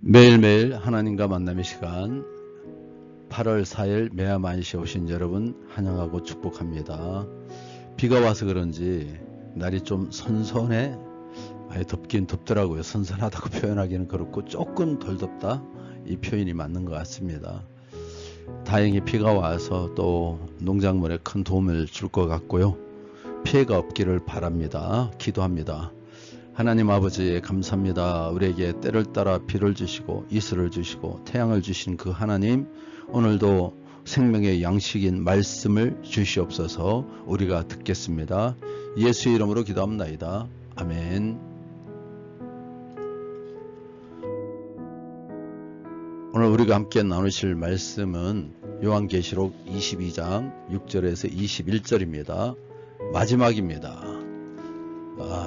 매일매일 하나님과 만남의 시간 8월 4일 매야만시에 오신 여러분 환영하고 축복합니다. 비가 와서 그런지 날이 좀 선선해 아예 덥긴 덥더라고요. 선선하다고 표현하기는 그렇고 조금 덜 덥다 이 표현이 맞는 것 같습니다. 다행히 비가 와서 또 농작물에 큰 도움을 줄 것 같고요. 피해가 없기를 바랍니다. 기도합니다. 하나님 아버지 감사합니다. 우리에게 때를 따라 비를 주시고 이슬을 주시고 태양을 주신 그 하나님 오늘도 생명의 양식인 말씀을 주시옵소서 우리가 듣겠습니다. 예수 이름으로 기도합나이다. 아멘. 오늘 우리가 함께 나누실 말씀은 요한계시록 22장 6절에서 21절입니다. 마지막입니다.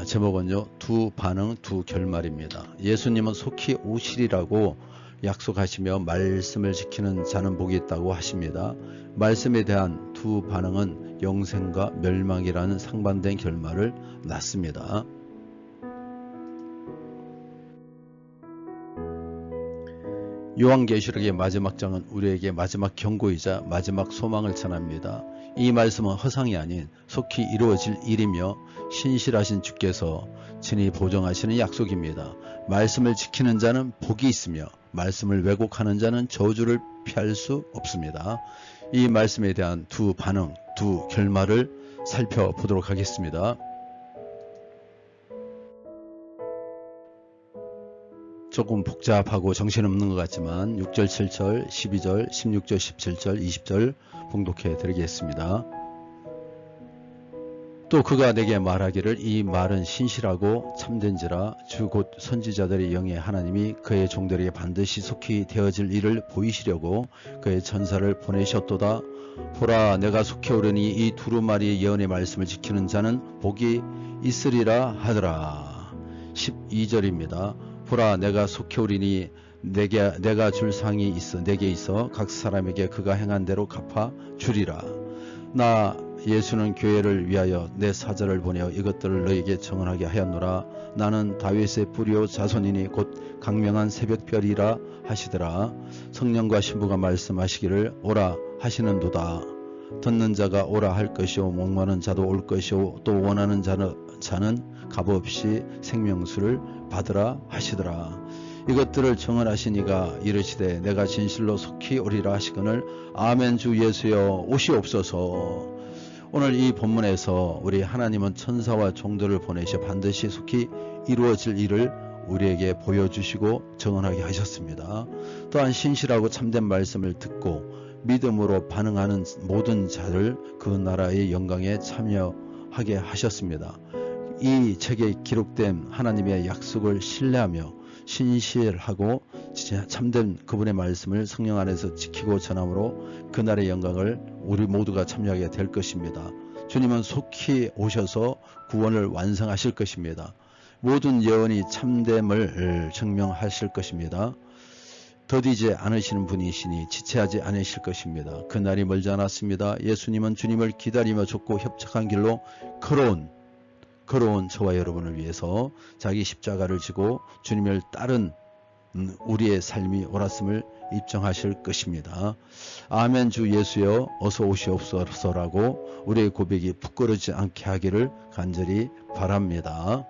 아, 제목은요 두 반응 두 결말입니다. 예수님은 속히 오시리라고 약속하시며 말씀을 지키는 자는 복이 있다고 하십니다. 말씀에 대한 두 반응은 영생과 멸망이라는 상반된 결말을 낳습니다. 요한계시록의 마지막 장은 우리에게 마지막 경고이자 마지막 소망을 전합니다. 이 말씀은 허상이 아닌 속히 이루어질 일이며 신실하신 주께서 친히 보정하시는 약속입니다. 말씀을 지키는 자는 복이 있으며 말씀을 왜곡하는 자는 저주를 피할 수 없습니다. 이 말씀에 대한 두 반응, 두 결말을 살펴보도록 하겠습니다. 조금 복잡하고 정신없는 것 같지만 6절, 7절, 12절, 16절, 17절, 20절 봉독해 드리겠습니다. 또 그가 내게 말하기를 이 말은 신실하고 참된지라 주 곧 선지자들의 영의 하나님이 그의 종들에게 반드시 속히 되어질 일을 보이시려고 그의 전사를 보내셨도다. 보라 내가 속해 오르니 이 두루마리의 예언의 말씀을 지키는 자는 복이 있으리라 하더라. 12절입니다. 보라 내가 속해 오리니 내게 내가 줄 상이 있어 내게 있어 각 사람에게 그가 행한 대로 갚아 주리라. 나 예수는 교회를 위하여 내 사자를 보내어 이것들을 너에게 정언하게 하였노라. 나는 다윗의 뿌리오 자손이니 곧 강명한 새벽별이라 하시더라. 성령과 신부가 말씀하시기를 오라 하시는도다. 듣는 자가 오라 할 것이요 목마른 자도 올 것이요 또 원하는 자는, 자는 값없이 생명수를 받으라 하시더라. 이것들을 정언하시니가 이르시되 내가 진실로 속히 오리라 하시거늘 아멘 주 예수여 오시옵소서 오늘 이 본문에서 우리 하나님은 천사와 종들을 보내셔 반드시 속히 이루어질 일을 우리에게 보여주시고 정언하게 하셨습니다. 또한 신실하고 참된 말씀을 듣고 믿음으로 반응하는 모든 자를 그 나라의 영광에 참여하게 하셨습니다. 이 책에 기록된 하나님의 약속을 신뢰하며 신실하고 참된 그분의 말씀을 성령 안에서 지키고 전함으로 그날의 영광을 우리 모두가 참여하게 될 것입니다. 주님은 속히 오셔서 구원을 완성하실 것입니다. 모든 예언이 참됨을 증명하실 것입니다. 더디지 않으시는 분이시니 지체하지 않으실 것입니다. 그날이 멀지 않았습니다. 예수님은 주님을 기다리며 좁고 협착한 길로 걸어온 걸어온 저와 여러분을 위해서 자기 십자가를 지고 주님을 따른 우리의 삶이 옳았음을 입증하실 것입니다. 아멘 주 예수여 어서 오시옵소서라고 우리의 고백이 부끄러지 않게 하기를 간절히 바랍니다.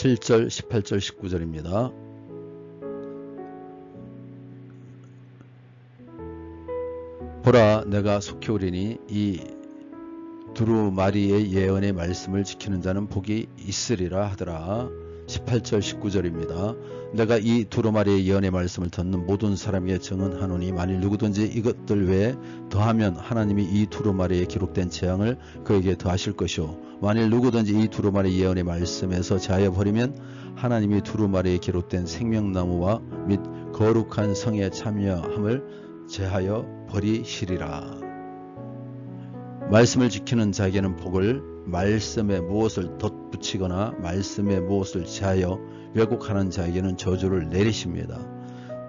7절, 18절, 19절입니다. 보라 내가 속히 오리니 이 두루마리의 예언의 말씀을 지키는 자는 복이 있으리라 하더라. 18절 19절입니다. 내가 이 두루마리의 예언의 말씀을 듣는 모든 사람에게 증언하노니 만일 누구든지 이것들 외에 더하면 하나님이 이 두루마리에 기록된 재앙을 그에게 더하실 것이요 만일 누구든지 이 두루마리 예언의 말씀에서 자하여 버리면 하나님이 두루마리에 기록된 생명나무와 및 거룩한 성에 참여함을 제하여 버리시리라. 말씀을 지키는 자에게는 복을 말씀에 무엇을 덧붙이거나 말씀에 무엇을 제하여 왜곡하는 자에게는 저주를 내리십니다.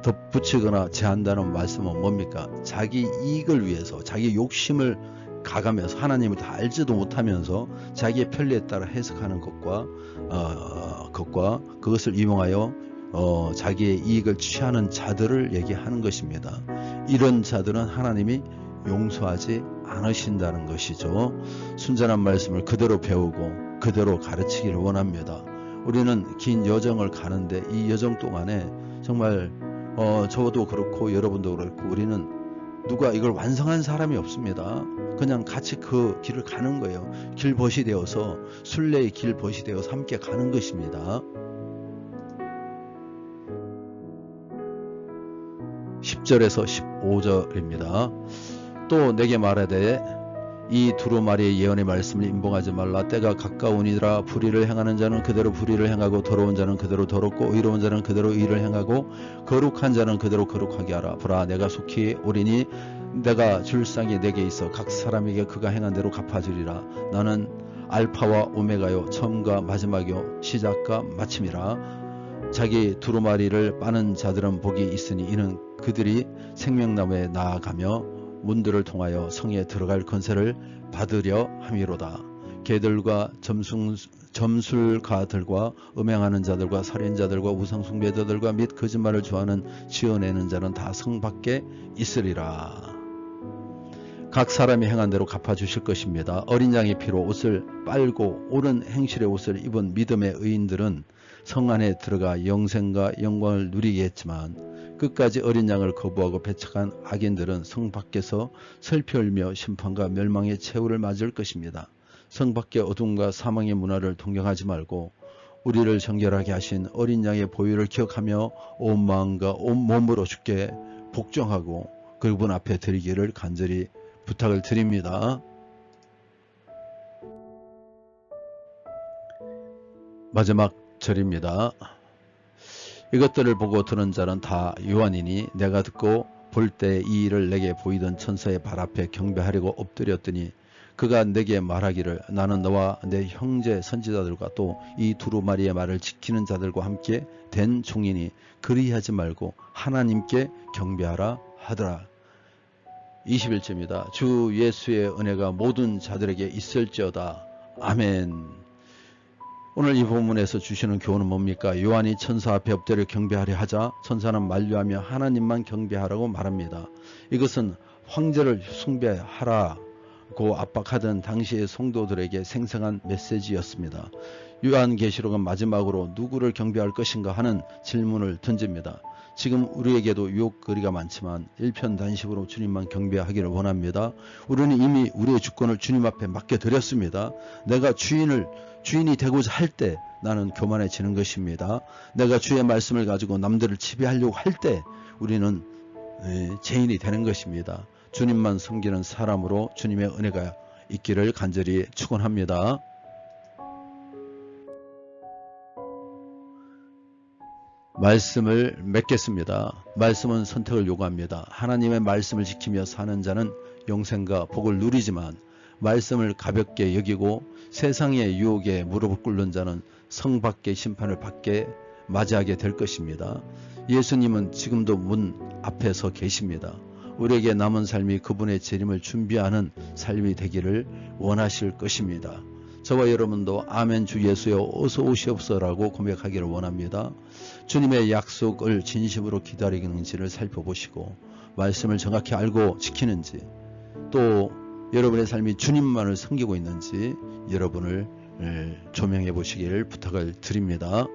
덧붙이거나 제한다는 말씀은 뭡니까? 자기 이익을 위해서 자기 욕심을 가가면서 하나님을 다 알지도 못하면서 자기의 편리에 따라 해석하는 것과 어, 것과 그것을 이용하여 어, 자기의 이익을 취하는 자들을 얘기하는 것입니다. 이런 자들은 하나님이 용서하지 않으신다는 것이죠. 순전한 말씀을 그대로 배우고 그대로 가르치기를 원합니다. 우리는 긴 여정을 가는데 이 여정 동안에 정말 어, 저도 그렇고 여러분도 그렇고 우리는 누가 이걸 완성한 사람이 없습니다. 그냥 같이 그 길을 가는 거예요. 길벗이 되어서 순례의 길벗이 되어서 함께 가는 것입니다. 10절에서 15절입니다. 또 내게 말하되 이 두루마리의 예언의 말씀을 임봉하지 말라. 때가 가까우니라. 불의를 행하는 자는 그대로 불의를 행하고 더러운 자는 그대로 더럽고 의로운 자는 그대로 의를 행하고 거룩한 자는 그대로 거룩하게 하라. 보라 내가 속히 오리니 내가 줄 쌍이 내게 있어 각 사람에게 그가 행한 대로 갚아주리라. 나는 알파와 오메가요 처음과 마지막이요 시작과 마침이라. 자기 두루마리를 빠는 자들은 복이 있으니 이는 그들이 생명나무에 나아가며 문들을 통하여 성에 들어갈 건세를 받으려 함이로다. 개들과 점술, 점술가들과 음행하는 자들과 살인자들과 우상숭배자들과 및 거짓말을 좋아하는 지어내는 자는 다 성 밖에 있으리라. 각 사람이 행한 대로 갚아주실 것입니다. 어린 양의 피로 옷을 빨고 옳은 행실의 옷을 입은 믿음의 의인들은 성 안에 들어가 영생과 영광을 누리게 했지만 끝까지 어린 양을 거부하고 배척한 악인들은 성 밖에서 슬피 울며 심판과 멸망의 최후를 맞을 것입니다. 성 밖의 어둠과 사망의 문화를 동경하지 말고 우리를 정결하게 하신 어린 양의 보혈을 기억하며 온 마음과 온 몸으로 주께 복종하고 그분 앞에 드리기를 간절히 부탁을 드립니다. 마지막 절입니다. 이것들을 보고 들은 자는 다 요한이니 내가 듣고 볼 때 이 일을 내게 보이던 천사의 발 앞에 경배하려고 엎드렸더니 그가 내게 말하기를 나는 너와 내 형제 선지자들과 또 이 두루마리의 말을 지키는 자들과 함께 된 종이니 그리하지 말고 하나님께 경배하라 하더라. 21절입니다. 주 예수의 은혜가 모든 자들에게 있을지어다. 아멘. 오늘 이 본문에서 주시는 교훈은 뭡니까? 요한이 천사 앞에 엎드려 경배하려 하자 천사는 만류하며 하나님만 경배하라고 말합니다. 이것은 황제를 숭배하라고 압박하던 당시의 성도들에게 생생한 메시지였습니다. 요한계시록은 마지막으로 누구를 경배할 것인가 하는 질문을 던집니다. 지금 우리에게도 유혹거리가 많지만 일편단식으로 주님만 경배하기를 원합니다. 우리는 이미 우리의 주권을 주님 앞에 맡겨드렸습니다. 내가 주인을 주인이 되고자 할 때 나는 교만해지는 것입니다. 내가 주의 말씀을 가지고 남들을 지배하려고 할 때 우리는 죄인이 되는 것입니다. 주님만 섬기는 사람으로 주님의 은혜가 있기를 간절히 축원합니다. 말씀을 맺겠습니다. 말씀은 선택을 요구합니다. 하나님의 말씀을 지키며 사는 자는 영생과 복을 누리지만 말씀을 가볍게 여기고 세상의 유혹에 무릎을 꿇는 자는 성 밖의 심판을 받게 맞이하게 될 것입니다. 예수님은 지금도 문 앞에 서 계십니다. 우리에게 남은 삶이 그분의 재림을 준비하는 삶이 되기를 원하실 것입니다. 저와 여러분도 아멘 주 예수여 어서 오시옵소라고 고백하기를 원합니다. 주님의 약속을 진심으로 기다리는지를 살펴보시고 말씀을 정확히 알고 지키는지 또 여러분의 삶이 주님만을 섬기고 있는지 여러분을 조명해 보시길 부탁을 드립니다.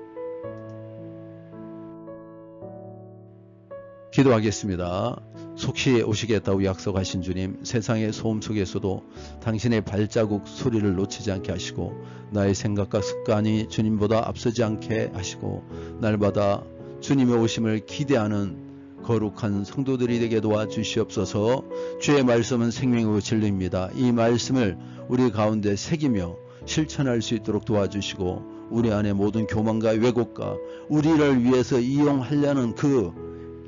기도하겠습니다. 속시 오시겠다고 약속하신 주님, 세상의 소음 속에서도 당신의 발자국 소리를 놓치지 않게 하시고 나의 생각과 습관이 주님보다 앞서지 않게 하시고 날마다 주님의 오심을 기대하는 거룩한 성도들이 되게 도와주시옵소서 주의 말씀은 생명이고 진리입니다. 이 말씀을 우리 가운데 새기며 실천할 수 있도록 도와주시고 우리 안에 모든 교만과 왜곡과 우리를 위해서 이용하려는 그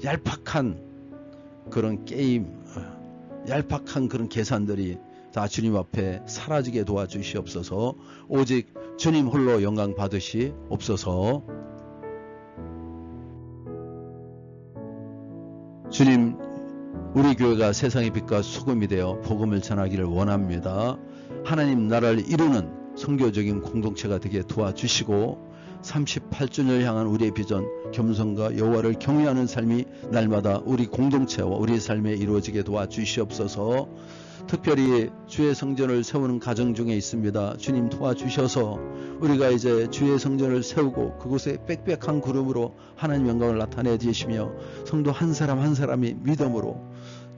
얄팍한 그런 게임, 얄팍한 그런 계산들이 다 주님 앞에 사라지게 도와주시옵소서 오직 주님 홀로 영광 받으시옵소서 주님, 우리 교회가 세상의 빛과 소금이 되어 복음을 전하기를 원합니다. 하나님 나라를 이루는 선교적인 공동체가 되게 도와주시고 38주년을 향한 우리의 비전 겸손과 여호와를 경외하는 삶이 날마다 우리 공동체와 우리 삶에 이루어지게 도와주시옵소서 특별히 주의 성전을 세우는 가정 중에 있습니다. 주님 도와주셔서 우리가 이제 주의 성전을 세우고 그곳에 빽빽한 구름으로 하나님 영광을 나타내 주시며 성도 한 사람 한 사람이 믿음으로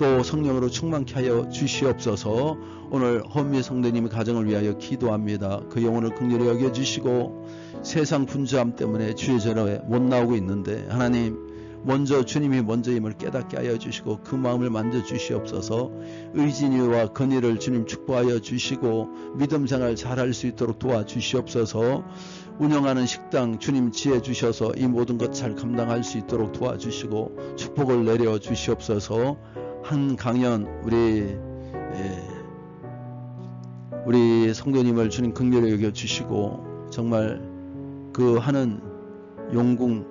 또 성령으로 충만케 하여 주시옵소서. 오늘 헌미 성도님의 가정을 위하여 기도합니다. 그 영혼을 긍휼히 여겨주시고 세상 분주함 때문에 주의 전에 못 나오고 있는데 하나님 먼저 주님이 먼저임을 깨닫게 하여 주시고 그 마음을 만져 주시옵소서. 의진이와 건의를 주님 축복하여 주시고 믿음 생활 잘할 수 있도록 도와 주시옵소서. 운영하는 식당 주님 지혜 주셔서 이 모든 것 잘 감당할 수 있도록 도와주시고 축복을 내려 주시옵소서 한 강연 우리 예, 우리 성도님을 주님 긍휼히 여겨 주시고 정말 그 하는 용궁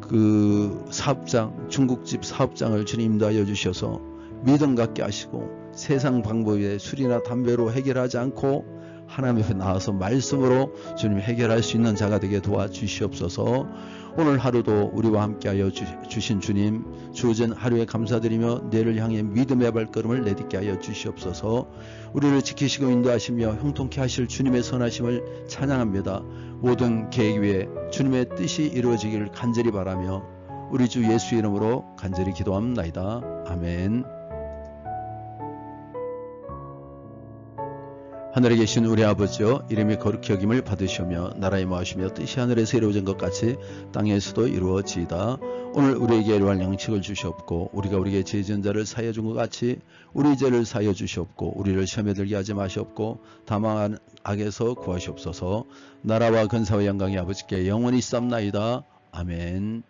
그 사업장 중국집 사업장을 주님 인도하여 주셔서 믿음 갖게 하시고 세상 방법에 술이나 담배로 해결하지 않고 하나님 앞에 나와서 말씀으로 주님 해결할 수 있는 자가 되게 도와주시옵소서. 오늘 하루도 우리와 함께하여 주, 신 주님 주어진 하루에 감사드리며 내를 향해 믿음의 발걸음을 내딛게 하여 주시옵소서. 우리를 지키시고 인도하시며 형통케 하실 주님의 선하심을 찬양합니다. 모든 계획 위에 주님의 뜻이 이루어지기를 간절히 바라며 우리 주 예수 이름으로 간절히 기도합나이다. 아멘 하늘에 계신 우리 아버지여 이름이 거룩히 여김을 받으시며 나라의 마하시며 뜻이 하늘에서 이루어진 것 같이 땅에서도 이루어지이다. 오늘 우리에게 일할 양식을 주시옵고 우리가 우리에게 죄 지은 자를 사여 준 것 같이 우리 죄를 사여 주시옵고 우리를 시험에 들게 하지 마시옵고 다만 악에서 구하시옵소서 나라와 근사와 영광이 아버지께 영원히 쌉나이다. 아멘